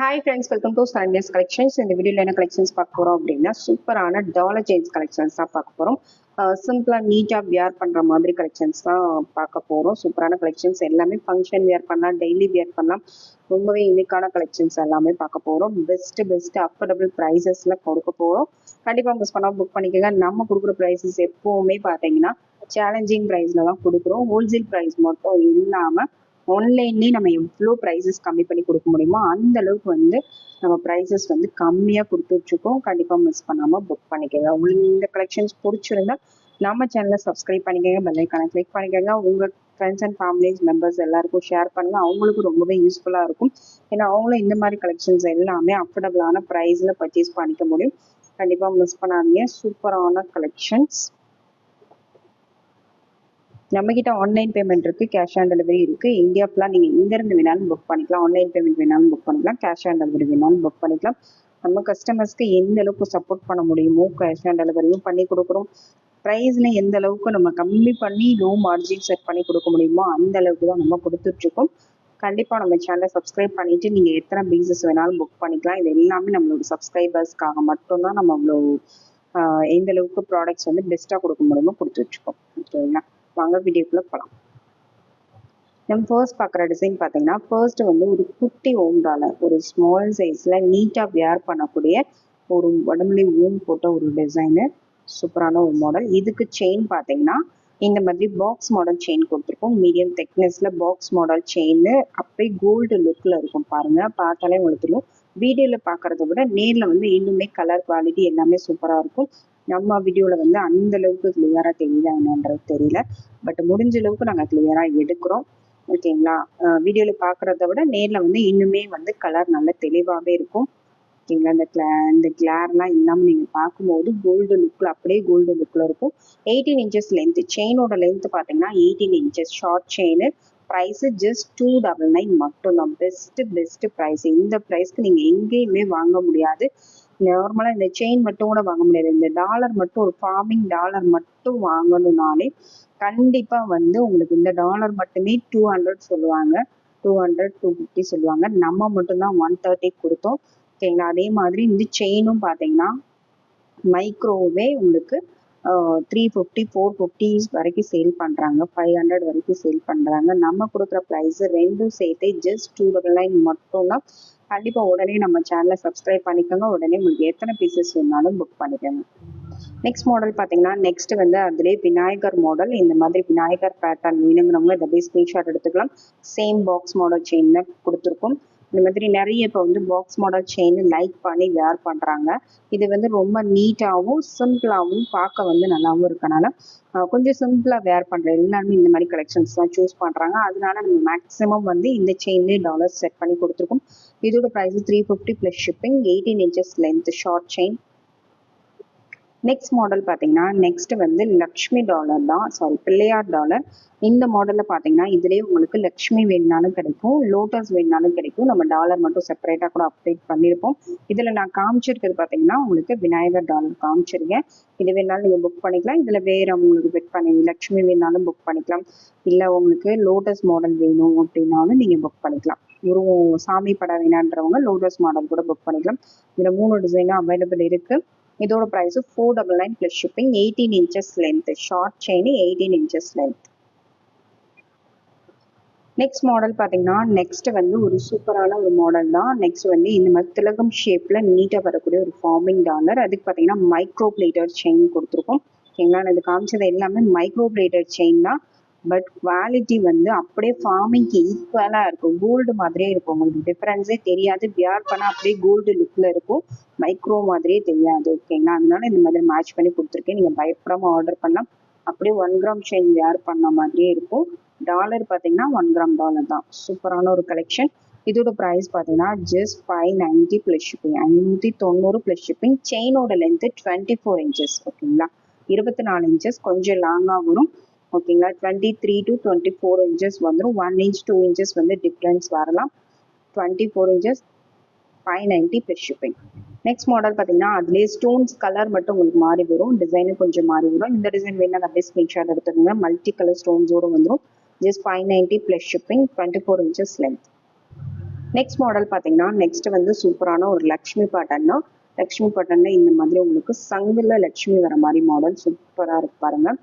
Hi friends welcome to Saranya's collections இந்த வீடியோவில் என்ன கலெக்ஷன்ஸ் பார்க்க போகிறோம் அப்படின்னா சூப்பரான டாலர் செயின்ஸ் கலெக்ஷன்ஸ் தான் பார்க்க போகிறோம் சிம்பிளாக நீட்டாக வியர் பண்ணுற மாதிரி கலெக்ஷன்ஸ் தான் பார்க்க போகிறோம் சூப்பரான கலெக்ஷன்ஸ் எல்லாமே ஃபங்க்ஷன் வியர் பண்ணலாம் டெய்லி வியர் பண்ணலாம். ரொம்பவே யூனிக்கான கலெக்ஷன்ஸ் எல்லாமே பார்க்க போகிறோம் பெஸ்ட்டு பெஸ்ட்டு அஃபோர்டபுள் ப்ரைஸஸில் கொடுக்க போகிறோம் கண்டிப்பாக மிஸ் பண்ணால் புக் பண்ணிக்கோங்க. நம்ம கொடுக்குற ப்ரைஸஸ் எப்போவுமே பார்த்தீங்கன்னா சேலஞ்சிங் ப்ரைஸில் தான் கொடுக்குறோம். ஹோல்சேல் ப்ரைஸ் மட்டும் இல்லாமல் ஆன்லைன்லேயே நம்ம எவ்வளோ ப்ரைஸஸ் கம்மி பண்ணி கொடுக்க முடியுமோ அந்த அளவுக்கு வந்து நம்ம ப்ரைஸஸ் வந்து கம்மியாக கொடுத்துட்ருக்கோம் கண்டிப்பாக மிஸ் பண்ணாமல் புக் பண்ணிக்கோங்க. உங்களுக்கு இந்த கலெக்ஷன்ஸ் பிடிச்சிருந்தா நம்ம சேனலை சப்ஸ்கிரைப் பண்ணிக்கோங்க. பெல்லைக்கான கிளிக் பண்ணிக்கோங்க. உங்கள் ஃப்ரெண்ட்ஸ் அண்ட் ஃபேமிலிஸ் மெம்பர்ஸ் எல்லாருக்கும் ஷேர் பண்ணுங்கள் அவங்களுக்கும் ரொம்பவே யூஸ்ஃபுல்லாக இருக்கும். ஏன்னா அவங்களும் இந்த மாதிரி கலெக்ஷன்ஸ் எல்லாமே அஃபோர்டபுளான ப்ரைஸில் பர்ச்சேஸ் பண்ணிக்க முடியும். கண்டிப்பாக மிஸ் பண்ணாதீங்க. சூப்பரான கலெக்ஷன்ஸ் நம்மக்கிட்ட ஆன்லைன் பேமெண்ட் இருக்கு கேஷ் ஆன் டெலிவரி இருக்கு. இந்தியா ஃபுல்லாக நீங்கள் எங்கேருந்து வேணாலும் புக் பண்ணிக்கலாம். ஆன்லைன் பேமெண்ட் வேணாலும் புக் பண்ணிக்கலாம். கேஷ் ஆன் டெலிவரி வேணாலும் புக் பண்ணிக்கலாம். நம்ம கஸ்டமர்ஸ்க்கு எந்த அளவுக்கு சப்போர்ட் பண்ண முடியுமோ கேஷ் ஆன் டெலிவரியும் பண்ணி கொடுக்குறோம். ப்ரைஸில் எந்த அளவுக்கு நம்ம கம்மி பண்ணி லோ மார்ஜின் செட் பண்ணி கொடுக்க முடியுமோ அந்த அளவுக்கு தான் நம்ம கொடுத்துட்ருக்கோம். கண்டிப்பாக நம்ம சேனலை சப்ஸ்கிரைப் பண்ணிவிட்டு நீங்கள் எத்தனை பீசஸ் வேணாலும் புக் பண்ணிக்கலாம். இது எல்லாமே நம்மளோட சப்ஸ்கிரைபர்ஸ்க்காக மட்டும்தான் நம்ம அவ்வளோ எந்த அளவுக்கு ப்ராடக்ட்ஸ் வந்து பெஸ்ட்டாக கொடுக்க முடியுமோ கொடுத்துட்ருக்கோம். ஓகேங்களா வாங்க வீடியோக்குள்ளே போகலாம் நம்ம ஃபர்ஸ்ட் பார்க்குற டிசைன் பார்த்தீங்கன்னா ஃபர்ஸ்ட் வந்து ஒரு குட்டி ஓம்டால ஒரு ஸ்மால் சைஸில் நீட்டாக வியர் பண்ணக்கூடிய ஒரு உடம்புல ஓம் போட்ட ஒரு டிசைனு சூப்பரான ஒரு மாடல் இதுக்கு செயின் பார்த்தீங்கன்னா இந்த மாதிரி பாக்ஸ் மாடல் செயின் கொடுத்துருக்கோம். மீடியம் தெக்னஸ்ல பாக்ஸ் மாடல் செயின் அப்படியே கோல்டு லுக்கில் இருக்கும் பாருங்க. பார்த்தாலே உங்களுக்கு தெரியும். வீடியோவில் பார்க்கறத விட நேரில் வந்து இன்னுமே கலர் குவாலிட்டி எல்லாமே சூப்பராக இருக்கும். நம்ம வீடியோவில் வந்து அந்த அளவுக்கு கிளியராக தெரியுதா என்னன்றது தெரியல. பட் முடிஞ்ச அளவுக்கு நாங்கள் கிளியராக எடுக்கிறோம். ஓகேங்களா வீடியோவில் பார்க்குறத விட நேரில் வந்து இன்னுமே வந்து கலர் நல்ல தெளிவாகவே இருக்கும். ஓகேங்களா இந்த கிளா இந்த கிளார்லாம் இல்லாமல் நீங்கள் பார்க்கும்போது கோல்டு லுக்கில் அப்படியே கோல்டு லுக்கில் இருக்கும். எயிட்டீன் இன்ச்சஸ் லென்த்து செயினோட லென்த் பார்த்தீங்கன்னா eighteen inches short chain price just two double nine மட்டும்தான். பெஸ்ட்டு பெஸ்ட்டு ப்ரைஸ் இந்த ப்ரைஸ்க்கு நீங்கள் எங்கேயுமே வாங்க முடியாது. நார்மலாக இந்த செயின் மட்டும் கூட வாங்க முடியாது. இந்த டாலர் மட்டும் ஒரு ஃபார்மிங் டாலர் மட்டும் வாங்கணும்னாலே கண்டிப்பாக வந்து உங்களுக்கு இந்த டாலர் மட்டுமே டூ ஹண்ட்ரட் சொல்லுவாங்க. டூ ஹண்ட்ரட் டூ ஃபிஃப்டி சொல்லுவாங்க. நம்ம மட்டும்தான் ஒன் தேர்ட்டி கொடுத்தோம். ஓகேங்களா அதே மாதிரி இந்த செயினும் பார்த்தீங்கன்னா மைக்ரோவே உங்களுக்கு த்ரீ ஃபிஃப்டி ஃபோர் ஃபிஃப்டிஸ் வரைக்கும் சேல் பண்ணுறாங்க ஃபைவ் ஹண்ட்ரட் வரைக்கும் சேல் பண்ணுறாங்க நம்ம கொடுக்குற ப்ரைஸு ரெண்டும் சேர்த்து ஜஸ்ட் டூ டபுள் நைன் மட்டும்தான். கண்டிப்பாக உடனே நம்ம சேனலை சப்ஸ்கிரைப் பண்ணிக்கோங்க. உடனே உங்களுக்கு எத்தனை பீசஸ் வேணாலும் புக் பண்ணிக்கோங்க. நெக்ஸ்ட் மாடல் பார்த்தீங்கன்னா நெக்ஸ்ட் வந்து அதுலேயே விநாயகர் மாடல் இந்த மாதிரி விநாயகர் பேட்டர்ன் வேணுங்கிறவங்க இதை அப்படியே ஸ்க்ரீன்ஷாட் எடுத்துக்கலாம். சேம் பாக்ஸ் மாடல் செயினில் கொடுத்துருக்கோம். இந்த மாதிரி நிறைய இப்போ வந்து பாக்ஸ் மாடல் செயின் லைக் பண்ணி வேர் பண்ணுறாங்க இது வந்து ரொம்ப நீட்டாகவும் சிம்பிளாகவும் பார்க்க வந்து நல்லாவும் இருக்கனால கொஞ்சம் சிம்பிளாக வேர் பண்ணுற எல்லாருமே இந்த மாதிரி கலெக்ஷன்ஸ் தான் சூஸ் பண்ணுறாங்க அதனால நம்ம மேக்ஸிமம் வந்து இந்த செயின்லேயே டாலர்ஸ் செட் பண்ணி கொடுத்துருக்கோம். இதோட price three fifty plus shipping eighteen inches length short chain next model பார்த்தீங்கன்னா நெக்ஸ்ட் வந்து லக்ஷ்மி டாலர் தான். சாரி பிள்ளையார் டாலர் இந்த மாடலில் பார்த்தீங்கன்னா இதுலேயே உங்களுக்கு லக்ஷ்மி வேணுனாலும் கிடைக்கும். லோட்டஸ் வேணுனாலும் கிடைக்கும். நம்ம டாலர் மட்டும் செப்பரேட்டாக கூட அப்டேட் பண்ணியிருப்போம் இதில் நான் காமிச்சிருக்கிறது பார்த்தீங்கன்னா உங்களுக்கு விநாயகர் டாலர் காமிச்சிருக்கேன் இது வேணாலும் நீங்கள் புக் பண்ணிக்கலாம். இதில் வேறு உங்களுக்கு புக் பண்ணி லக்ஷ்மி வேணாலும் புக் பண்ணிக்கலாம். இல்லை உங்களுக்கு லோட்டஸ் மாடல் வேணும் அப்படின்னாலும் நீங்கள் புக் பண்ணிக்கலாம். ஒரு சாமி படம் வேணான்றவங்க லோட்டஸ் மாடல் கூட புக் பண்ணிக்கலாம். இதில் மூணு டிசைனும் அவைலபிள் இருக்குது இதோட price four double nine plus shipping eighteen inches length short chain eighteen inches length next model பார்த்தீங்கன்னா நெக்ஸ்ட் வந்து ஒரு சூப்பரான ஒரு மாடல் தான். நெக்ஸ்ட் வந்து இந்த மாதிரி திலகம் ஷேப்பில் நீட்டாக வரக்கூடிய ஒரு ஃபார்மிங் டாலர் அதுக்கு பார்த்தீங்கன்னா மைக்ரோ பிளேட்டர் செயின் கொடுத்துருக்கோம். ஓகேங்களா நான் இது காமிச்சது எல்லாமே மைக்ரோ பிளேட்டர் செயின் தான். பட் குவாலிட்டி வந்து அப்படியே ஃபார்மிங்க்கு ஈக்குவலாக இருக்கும். கோல்டு மாதிரியே இருக்கும். உங்களுக்கு டிஃப்ரென்ஸே தெரியாது. பியார் பண்ணால் அப்படியே கோல்டு லுக்கில் இருக்கும். மைக்ரோ மாதிரியே தெரியாது. ஓகேங்களா அதனால இந்த மாதிரி மேட்ச் பண்ணி கொடுத்துருக்கேன். நீங்கள் பயப்படாமல் ஆர்டர் பண்ணலாம். அப்படியே ஒன் கிராம் செயின் வியர் பண்ண மாதிரியே இருக்கும். டாலர் பார்த்தீங்கன்னா ஒன் கிராம் டாலர் தான். சூப்பரான ஒரு கலெக்ஷன் இதோட ப்ரைஸ் பார்த்தீங்கன்னா just five ninety plus shipping ஐநூற்றி தொண்ணூறு ப்ளஸ் ஷிப்பிங் செயினோட லென்த்து டுவெண்ட்டி ஃபோர் இன்ச்சஸ் ஓகேங்களா இருபத்தி நாலு இன்ச்சஸ் கொஞ்சம் லாங்காக வரும். ஓகேங்களா? Twenty three to twenty four inches வந்துடும் ஒன் இன்ச் டூ இன்ச்சஸ் வந்து டிஃப்ரென்ஸ் வரலாம். Twenty four inches five ninety plus shipping next model பார்த்தீங்கன்னா அதுலேயே ஸ்டோன்ஸ் கலர் மட்டும் உங்களுக்கு மாறி வரும். டிசைனும் கொஞ்சம் மாறி வரும். இந்த டிசைன் வேணால் அப்படியே ஸ்க்ரீன்ஷாட் எடுத்துக்கோங்க. மல்டி கலர் ஸ்டோன்ஸோடு வந்துடும் just five ninety plus shipping twenty four inches length next model பார்த்தீங்கன்னா நெக்ஸ்ட் வந்து சூப்பரான ஒரு லக்ஷ்மி பாட்டன் தான். லக்ஷ்மி பாட்டன்ல இந்த மாதிரி உங்களுக்கு சங்குல லக்ஷ்மி வர மாதிரி மாடல் சூப்பராக இருக்கு பாருங்கள்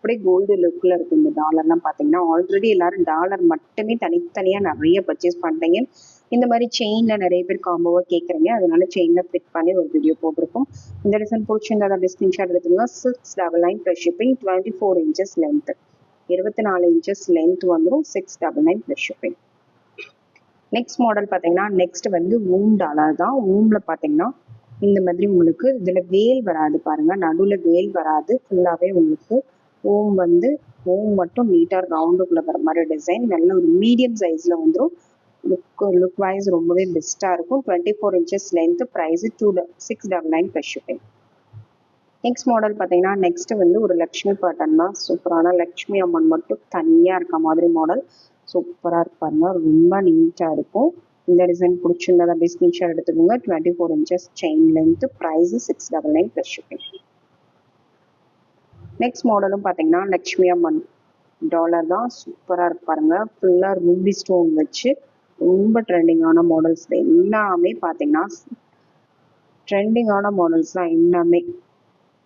அப்படியே கோல்டு லுக்கில் இருக்கு இந்த டாலர்லாம் பார்த்தீங்கன்னா ஆல்ரெடி எல்லாரும் டாலர் மட்டுமே தனித்தனியாக நிறைய பர்ச்சேஸ் பண்ணுறீங்க இந்த மாதிரி செயினில் நிறைய பேர் காம்போவாக கேட்குறீங்க அதனால செயினில் ஃபிட் பண்ணி ஒரு வீடியோ போட்டிருக்கோம். இந்த டிசைன் பிடிச்சிருந்தா அதை ஸ்க்ரீன்ஷாட் எடுத்துங்க six double nine plus shipping twenty four inches length இருபத்தி நாலு இன்ச்சஸ் லென்த் வந்துடும் six double nine plus shipping next model பார்த்தீங்கன்னா நெக்ஸ்ட் வந்து ஊம் டாலர் தான் ஊமில் பார்த்தீங்கன்னா இந்த மாதிரி உங்களுக்கு இதில் வேல் வராது பாருங்க. நடுவில் வேல் வராது. ஃபுல்லாகவே உங்களுக்கு ஓம் வந்து ஓம் மட்டும் நீட்டாக ரவுண்டுக்குள்ளே வர மாதிரி டிசைன் நல்ல ஒரு மீடியம் சைஸில் வந்துடும் லுக் லுக் வைஸ் ரொம்பவே பெஸ்ட்டாக இருக்கும். Twenty four inches length price two six double nine plus shipping next model பார்த்தீங்கன்னா நெக்ஸ்ட் வந்து ஒரு லக்ஷ்மி பாட்டன் தான். சூப்பரான லக்ஷ்மி அம்மன் மட்டும் தனியாக இருக்க மாதிரி மாடல் சூப்பராக இருப்பாருங்க. ரொம்ப நீட்டாக இருக்கும். இந்த டிசைன் பிடிச்சிருந்தா அப்படியே ஸ்கிரீன்ஷாட் எடுத்துக்கோங்க. Twenty four inches chain length price six double nine plus shipping next மாடலும் பார்த்தீங்கன்னா லக்ஷ்மி அம்மன் டாலர் தான். சூப்பராக இருப்பாருங்க ஃபுல்லாக ரூபி ஸ்டோன் வச்சு ரொம்ப ட்ரெண்டிங்கான மாடல்ஸ் எல்லாமே பார்த்தீங்கன்னா ட்ரெண்டிங்கான மாடல்ஸ் தான். எல்லாமே.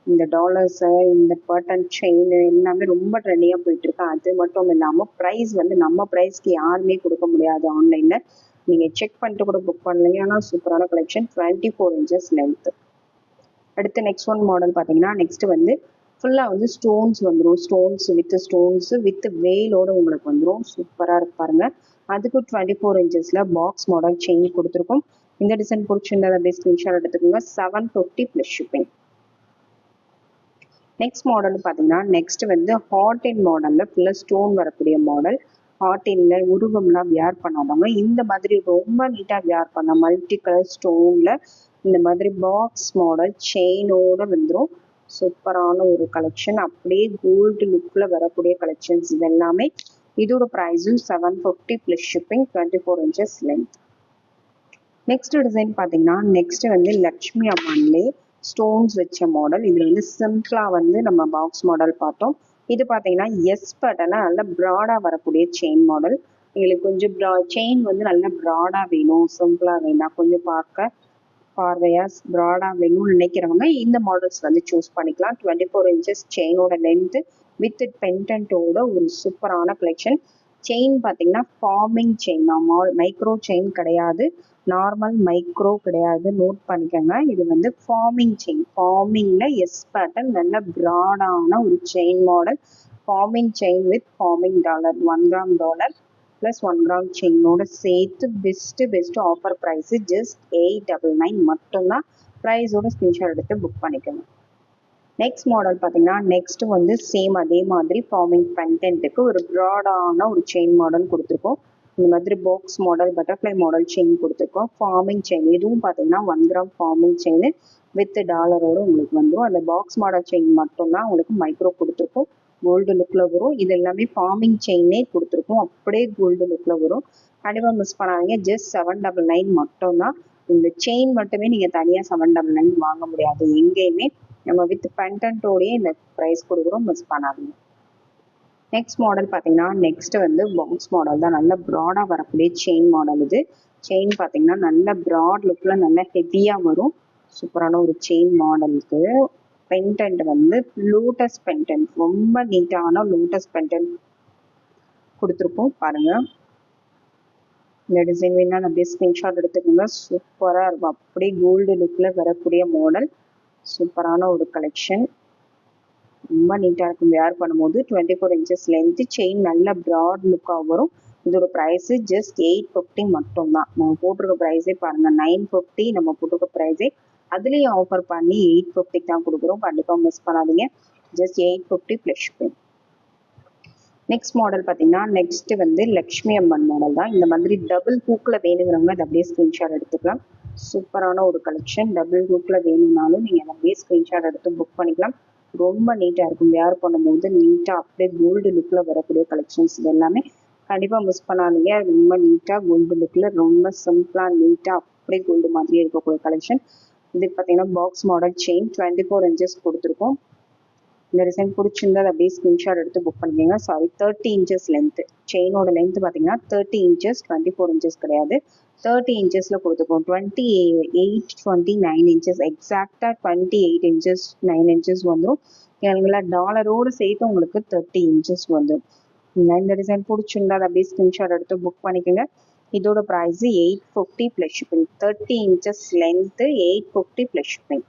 இந்த டாலர்ஸு இந்த பர்டன் செயின் எல்லாமே ரொம்ப ட்ரெண்டிங்காக போயிட்டு இருக்கு. அது மட்டும் இல்லாமல் ப்ரைஸ் வந்து நம்ம ப்ரைஸ்க்கு யாருமே கொடுக்க முடியாது ஆன்லைனில் நீங்கள் செக் பண்ணிட்டு கூட புக் பண்ணலைங்க. ஆனால் சூப்பரான collection twenty four inches length அடுத்து நெக்ஸ்ட் ஒன் மாடல் பார்த்தீங்கன்னா நெக்ஸ்ட் வந்து ஃபுல்லாக வந்து ஸ்டோன்ஸ் வந்துடும் ஸ்டோன்ஸ் வித் ஸ்டோன்ஸ் வித் வேலோட உங்களுக்கு வந்துடும் சூப்பராக இருக்கு பாருங்கள் அதுக்கு டுவெண்ட்டி ஃபோர் இன்ச்சஸில் பாக்ஸ் மாடல் செயின் கொடுத்துருக்கோம். இந்த டிசைன் பிடிச்சிருந்தா அப்படியே ஸ்க்ரீன்ஷாட் எடுத்துக்கோங்க. Seven fifty plus shipping next model பார்த்தீங்கன்னா நெக்ஸ்ட் வந்து ஹாட் இன் மாடலில் ஃபுல்லாக ஸ்டோன் வரக்கூடிய மாடல் ஹாட் இன்ல உருவம்லாம் வியர் பண்ணாதவங்க இந்த மாதிரி ரொம்ப நீட்டாக வியர் பண்ண மல்டி கலர் ஸ்டோனில் இந்த மாதிரி பாக்ஸ் மாடல் செயினோட வந்துடும் சூப்பரான ஒரு கலெக்ஷன் அப்படியே கோல்டு லுக்கில் வரக்கூடிய கலெக்ஷன்ஸ் இது எல்லாமே இதோட ப்ரைஸும் seven fifty plus shipping twenty four inches length next design பார்த்தீங்கன்னா நெக்ஸ்ட் வந்து லக்ஷ்மி அம்மன்லே ஸ்டோன்ஸ் வச்ச மாடல் இதில் வந்து சிம்பிளாக வந்து நம்ம பாக்ஸ் மாடல் பார்த்தோம். இது பார்த்தீங்கன்னா எஸ் பட்டனில் நல்ல ப்ராடாக வரக்கூடிய செயின் மாடல் எங்களுக்கு கொஞ்சம் ப்ரா செயின் வந்து நல்லா ப்ராடாக வேணும் சிம்பிளாக வேணாம். கொஞ்சம் பார்க்க பார்வையாக ப்ராடாக வேணும்னு நினைக்கிறவங்க இந்த மாடல்ஸ் வந்து சூஸ் பண்ணிக்கலாம். டுவெண்ட்டி ஃபோர் இன்ச்சஸ் செயினோட லென்த்து வித் பென்டென்ட்டோட ஒரு சூப்பரான கலெக்ஷன் செயின் பார்த்தீங்கன்னா ஃபார்மிங் செயின் தான். மைக்ரோ செயின் கிடையாது. நார்மல் மைக்ரோ கிடையாது. நோட் பண்ணிக்கோங்க. இது வந்து ஃபார்மிங் செயின் ஃபார்மிங்கில் எஸ் பேட்டர்ன் நல்ல ப்ராடான ஒரு chain model forming chain with forming dollar one gram dollar plus one gram செயினோட சேர்த்து best best offer price just eight double nine மட்டும்தான் ப்ரைஸோட ஸ்க்ரீன்ஷாட் எடுத்து புக் பண்ணிக்கணும். நெக்ஸ்ட் மாடல் பார்த்தீங்கன்னா நெக்ஸ்ட் வந்து சேம் அதே மாதிரி ஃபார்மிங் கண்டென்ட்டுக்கு ஒரு ப்ராடான ஒரு செயின் மாடல் கொடுத்துருக்கோம். இந்த மாதிரி box model butterfly model chain கொடுத்துருக்கோம். ஃபார்மிங் செயின் இதுவும் பார்த்தீங்கன்னா one gram forming chain with டாலரோட உங்களுக்கு வந்துடும் அந்த பாக்ஸ் மாடல் செயின் மட்டும்தான் உங்களுக்கு மைக்ரோ கொடுத்துருக்கோம். கோல்டு லுக்கில் வரும். இது எல்லாமே ஃபார்மிங் செயினே கொடுத்துருக்கோம். அப்படியே கோல்டு லுக்கில் வரும். கண்டிப்பாக மிஸ் பண்ணாதீங்க. ஜஸ்ட் செவன் டபுள் நைன் மட்டும்தான். இந்த செயின் மட்டுமே நீங்கள் தனியாக செவன் டபுள் நைன் வாங்க முடியாது. எங்கேயுமே நம்ம வித் பென்டன்ட்டோடயே இந்த ப்ரைஸ் கொடுக்குறோம். மிஸ் பண்ணாதீங்க. நெக்ஸ்ட் மாடல் பார்த்தீங்கன்னா நெக்ஸ்ட் வந்து பாக்ஸ் மாடல் தான். நல்ல ப்ராடாக வரக்கூடிய செயின் மாடல் இது. செயின் பார்த்தீங்கன்னா நல்ல ப்ராட் லுக்கில் நல்ல ஹெவியாக வரும். சூப்பரான ஒரு செயின் மாடலுக்கு பென்டென்ட் வந்து லோட்டஸ் பென்டென்ட் ரொம்ப நீட்டான லோட்டஸ் பென்டென்ட் கொடுத்துருப்போம். பாருங்க. இந்த டிசைன் வேணா அப்படியே ஸ்கிரீன்ஷாட் எடுத்துக்கோங்க. சூப்பராக இருக்கும். அப்படியே கோல்டு லுக்கில் வரக்கூடிய மாடல் சூப்பரான ஒரு கலெக்ஷன் ரொம்ப நீட்டாக இருக்கும். வேர் பண்ணும்போது twenty four inches length chain நல்ல ப்ராட் லுக்காக வரும். இதோட ப்ரைஸு ஜஸ்ட் எயிட் ஃபிஃப்டி மட்டும்தான். நம்ம போட்டிருக்க ப்ரைஸே பாருங்கள் நைன் ஃபிஃப்டி நம்ம போட்டிருக்க ப்ரைஸே அதுலேயும் ஆஃபர் பண்ணி எயிட் ஃபிஃப்டிக்கு தான் கொடுக்குறோம். கண்டிப்பாக மிஸ் பண்ணாதீங்க. Just eight fifty plus shipping next model பார்த்தீங்கன்னா நெக்ஸ்ட் வந்து லக்ஷ்மி அம்மன் மாடல் தான். இந்த மாதிரி டபுள் ஹூக்கில் வேணுங்கிறவங்க அதை அப்படியே ஸ்க்ரீன்ஷாட் எடுத்துக்கலாம். சூப்பரான ஒரு கலெக்ஷன் டபுள் ஹூக்கில் வேணும்னாலும் நீங்கள் அதை அப்படியே ஸ்க்ரீன்ஷாட் எடுத்து புக் பண்ணிக்கலாம். ரொம்ப நீட்டாக இருக்கும். வேர் பண்ணும்போது நீட்டாக அப்படியே கோல்டு லுக்கில் வரக்கூடிய கலெக்ஷன்ஸ் இது எல்லாமே. கண்டிப்பாக மிஸ் பண்ணாதீங்க. ரொம்ப நீட்டாக கோல்டு லுக்கில் ரொம்ப சிம்பிளாக நீட்டாக அப்படியே கோல்டு மாதிரியே இருக்கக்கூடிய கலெக்ஷன் இதுக்கு பார்த்தீங்கன்னா box model chain twenty four inches கொடுத்துருக்கோம். இந்த டிசைன் பிடிச்சிருந்தா அதை அப்படியே ஸ்கிரீன்ஷாட் எடுத்து புக் பண்ணிக்கோங்க. சாரி தேர்ட்டி இன்ச்சஸ் லென்த்து செயினோட லென்த் பார்த்தீங்கன்னா thirty inches twenty four inches கிடையாது. தேர்ட்டி இன்ச்சஸில் கொடுத்துருக்கோம். Twenty eight twenty nine inches எக்ஸாக்டாக twenty eight inches nine inches வந்துடும் எங்களை டாலரோடு சேர்த்து உங்களுக்கு தேர்ட்டி இன்ச்சஸ் வந்துடும் இந்த டிசைன் பிடிச்சிருந்தா அதை அப்படியே ஸ்கிரீன்ஷாட் எடுத்து புக் பண்ணிக்கோங்க. இதோட price eight fifty plus shipping thirty inches length eight fifty plus shipping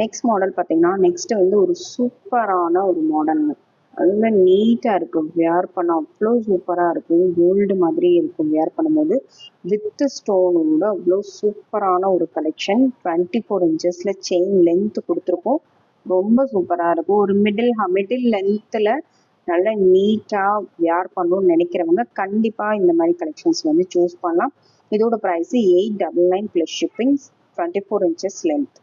next model பார்த்தீங்கன்னா நெக்ஸ்ட் வந்து ஒரு சூப்பரான ஒரு மாடலுங்க அதுவுமே நீட்டாக இருக்கும் வியர் பண்ண அவ்வளோ சூப்பராக இருக்கும். கோல்டு மாதிரி இருக்கும் வியர் பண்ணும்போது. வித் ஸ்டோனோட அவ்வளோ சூப்பரான ஒரு கலெக்ஷன் டுவெண்ட்டி ஃபோர் இன்ச்சஸில் செயின் லென்த் கொடுத்துருக்கோம். ரொம்ப சூப்பராக இருக்கும். ஒரு மிடில் மிடில் லென்த்தில் நல்ல நீட்டாக வியார் பண்ணணும்னு நினைக்கிறவங்க கண்டிப்பாக இந்த மாதிரி கலெக்ஷன்ஸ் வந்து சூஸ் பண்ணலாம். இதோட price eight double nine plus shipping twenty four inches length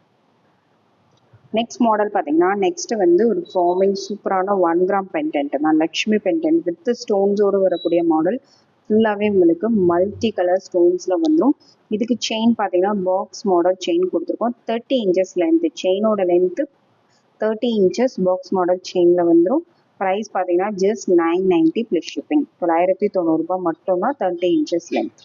next model பார்த்தீங்கன்னா நெக்ஸ்ட் வந்து ஒரு ஃபார்மிங் சூப்பரான ஒன் கிராம் பென்டென்ட் தான் லக்ஷ்மி பென்டென்ட் வித் ஸ்டோன்ஸோடு வரக்கூடிய மாடல் ஃபுல்லாகவே உங்களுக்கு மல்டி கலர் ஸ்டோன்ஸில் வந்துடும் இதுக்கு செயின் பார்த்தீங்கன்னா பாக்ஸ் மாடல் செயின் கொடுத்துருக்கோம். Thirty inches length செயினோட length thirty inches box model செயினில் வந்துடும் ப்ரைஸ் பார்த்தீங்கன்னா just nine ninety plus shipping தொள்ளாயிரத்தி தொண்ணூறுரூபா மட்டும்தான் thirty inches length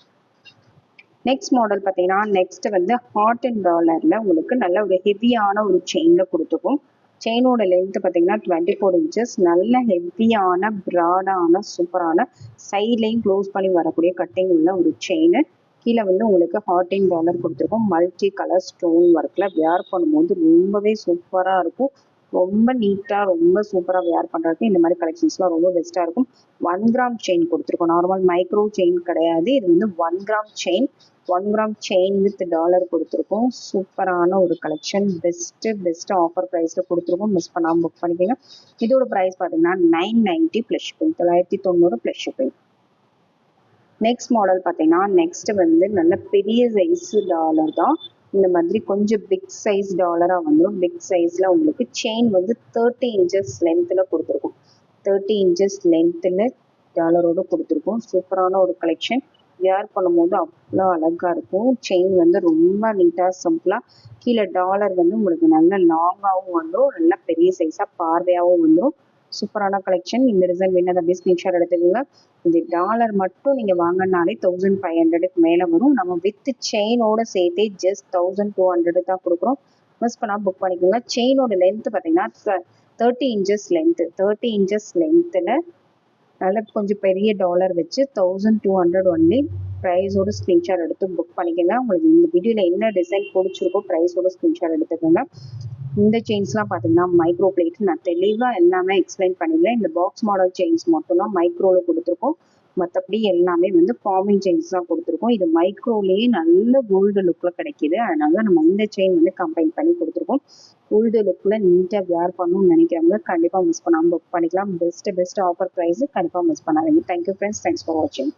next model பார்த்தீங்கன்னா நெக்ஸ்ட் வந்து ஹாட் அண்ட் டாலரில் உங்களுக்கு நல்ல ஒரு ஹெவியான ஒரு செயினில் கொடுத்துக்கும். செயினோட லென்த் பார்த்தீங்கன்னா டுவெண்ட்டி ஃபோர் இன்ச்சஸ் நல்ல ஹெவியான ப்ராடான சூப்பரான சைட்லையும் க்ளோஸ் பண்ணி வரக்கூடிய கட்டிங் உள்ள ஒரு செயின் கீழே வந்து உங்களுக்கு ஹாட் அண்ட் டாலர் கொடுத்துருக்கோம். மல்டி கலர் ஸ்டோன் ஒர்க்கில் வியர் பண்ணும்போது ரொம்பவே சூப்பராக இருக்கும். ரொம்ப நீட்டாக ரொம்ப சூப்பராக வேர் பண்ணுறதுக்கு இந்த மாதிரி கலெக்ஷன்ஸ்லாம் ரொம்ப பெஸ்ட்டாக இருக்கும். ஒன் கிராம் செயின் கொடுத்துருக்கோம். நார்மல் மைக்ரோ செயின் கிடையாது. இது வந்து one gram chain one gram chain with dollar கொடுத்துருக்கோம். சூப்பரான ஒரு கலெக்ஷன் பெஸ்ட்டு பெஸ்ட்டு ஆஃபர் ப்ரைஸில் கொடுத்துருக்கோம். மிஸ் பண்ணாமல் புக் பண்ணிக்கோங்க. இதோட ப்ரைஸ் பார்த்தீங்கன்னா நைன் நைன்ட்டி ப்ளஸ் ஷிப்பிங் தொள்ளாயிரத்தி தொண்ணூறு ப்ளஸ் ஷிப்பிங் நெக்ஸ்ட் மாடல் பார்த்தீங்கன்னா நெக்ஸ்ட் வந்து நல்ல பெரிய சைஸ் டாலர் தான். இந்த மாதிரி கொஞ்சம் பிக் சைஸ் டாலராக வந்துடும் பிக் சைஸில் உங்களுக்கு செயின் வந்து தேர்ட்டி இன்ச்சஸ் லென்த்தில் கொடுத்துருக்கும். தேர்ட்டி இன்ச்சஸ் லென்த்தில் டாலரோடு கொடுத்துருக்கும். சூப்பரான ஒரு கலெக்ஷன் வியர் பண்ணும்போது அவ்வளோ அழகாக இருக்கும். செயின் வந்து ரொம்ப நீட்டாக சிம்பிளாக கீழே டாலர் வந்து உங்களுக்கு நல்ல லாங்காகவும் வந்துடும் நல்ல பெரிய சைஸாக பார்வையாகவும் வந்துடும் சூப்பரான கலெக்ஷன் இந்த டிசைன் வேணும் அப்படியே ஸ்க்ரீன்ஷாட் எடுத்துக்கோங்க. இந்த டாலர் மட்டும் நீங்கள் வாங்கினாலே தௌசண்ட் ஃபைவ் ஹண்ட்ரடுக்கு மேலே வரும். நம்ம வித் செயினோட சேர்த்தே ஜஸ்ட் தௌசண்ட் டூ ஹண்ட்ரடு தான் கொடுக்குறோம். மிஸ் பண்ணால் புக் பண்ணிக்கோங்க. செயினோட லென்த் பார்த்தீங்கன்னா thirty inches length thirty inches லென்த்தில் நல்ல கொஞ்சம் பெரிய டாலர் வச்சு தௌசண்ட் டூ ஹண்ட்ரட் ஒன்லி ப்ரைஸோட ஸ்க்ரீன்ஷாட் எடுத்து புக் பண்ணிக்கோங்க. உங்களுக்கு இந்த வீடியோவில் என்ன டிசைன் பிடிச்சிருக்கோ ப்ரைஸோட ஸ்க்ரீன்ஷாட் எடுத்துக்கோங்க. இந்த செயின்ஸ்லாம் பார்த்தீங்கன்னா மைக்ரோ பிளேட் நான் தெளிவாக எல்லாமே எக்ஸ்பிளைன் பண்ணிடுறேன் இந்த பாக்ஸ் மாடல் செயின்ஸ் மட்டும்தான் மைக்ரோவில் கொடுத்துருக்கோம். மற்றபடி எல்லாமே வந்து ஃபார்மிங் செயின்ஸ் தான் கொடுத்துருக்கோம். இது மைக்ரோலேயே நல்ல கோல்டு லுக்கில் கிடைக்கிது. அதனால நம்ம இந்த செயின் வந்து கம்பைன் பண்ணி கொடுத்துருக்கோம். கோல்டு லுக்கில் நீட்டாக வேர் பண்ணணும்னு நினைக்கிறவங்க கண்டிப்பாக மிஸ் பண்ணாமல் புக் பண்ணிக்கலாம். பெஸ்ட்டு பெஸ்ட் ஆஃபர் ப்ரைஸு கண்டிப்பாக மிஸ் பண்ணாதீங்க. Thank you friends thanks for வாட்சிங்